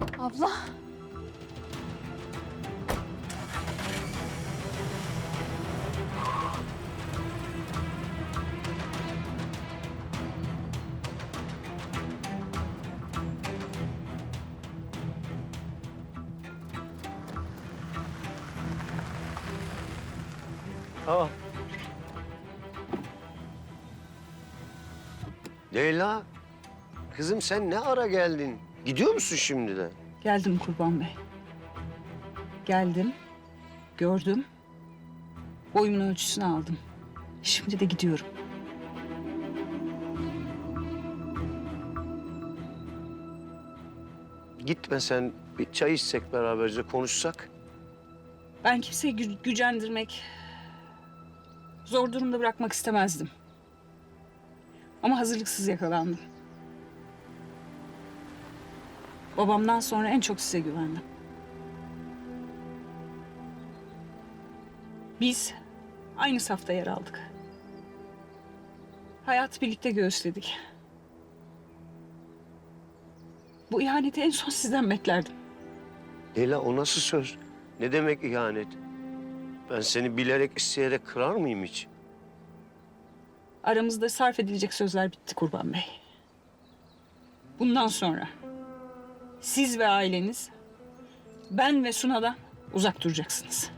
Abla. Aa. Leyla, kızım sen ne ara geldin? Gidiyor musun şimdi de? Geldim Kurban Bey. Geldim, gördüm, boyumun ölçüsünü aldım. Şimdi de gidiyorum. Gitme sen, bir çay içsek beraberce konuşsak. Ben kimseyi gü- gücendirmek, zor durumda bırakmak istemezdim. Ama hazırlıksız yakalandım. Babamdan sonra en çok size güvendim. Biz aynı safta yer aldık. Hayatı birlikte göğüsledik. Bu ihaneti en son sizden beklerdim. Leyla o nasıl söz? Ne demek ihanet? Ben seni bilerek isteyerek kırar mıyım hiç? Aramızda sarf edilecek sözler bitti Kurban Bey. Bundan sonra siz ve aileniz ben ve Suna'dan uzak duracaksınız.